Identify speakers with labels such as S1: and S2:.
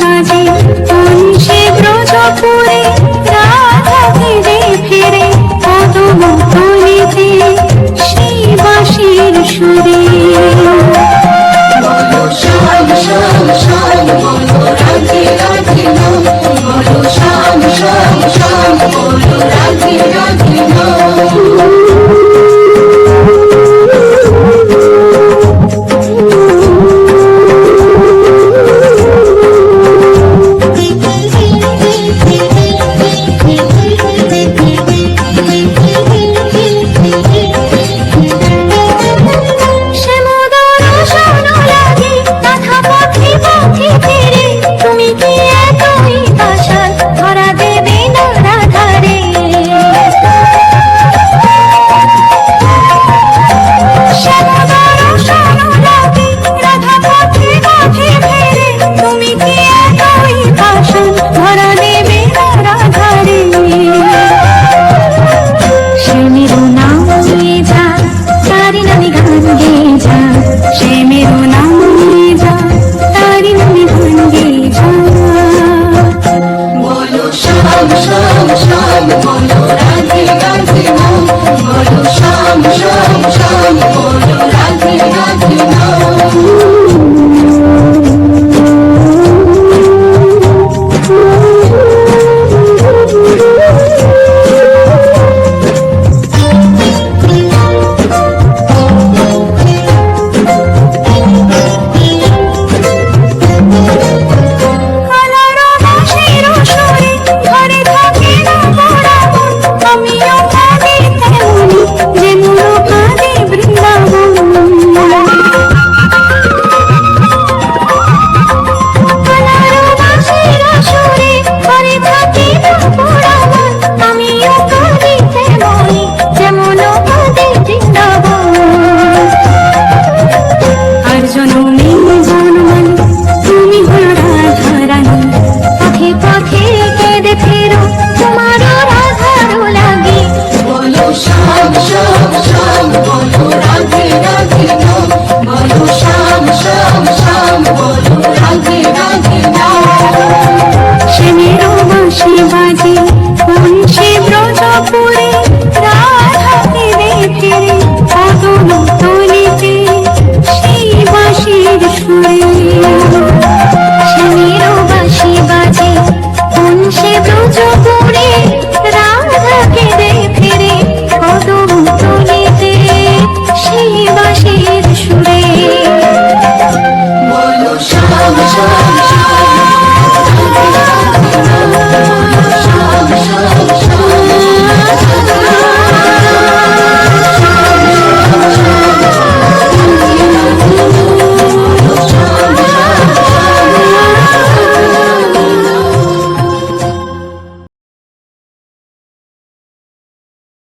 S1: বাজে শ্যাম শ্যাম শ্যাম বলো রাধে রাধে বলো শ্যাম শ্যাম শ্যাম know.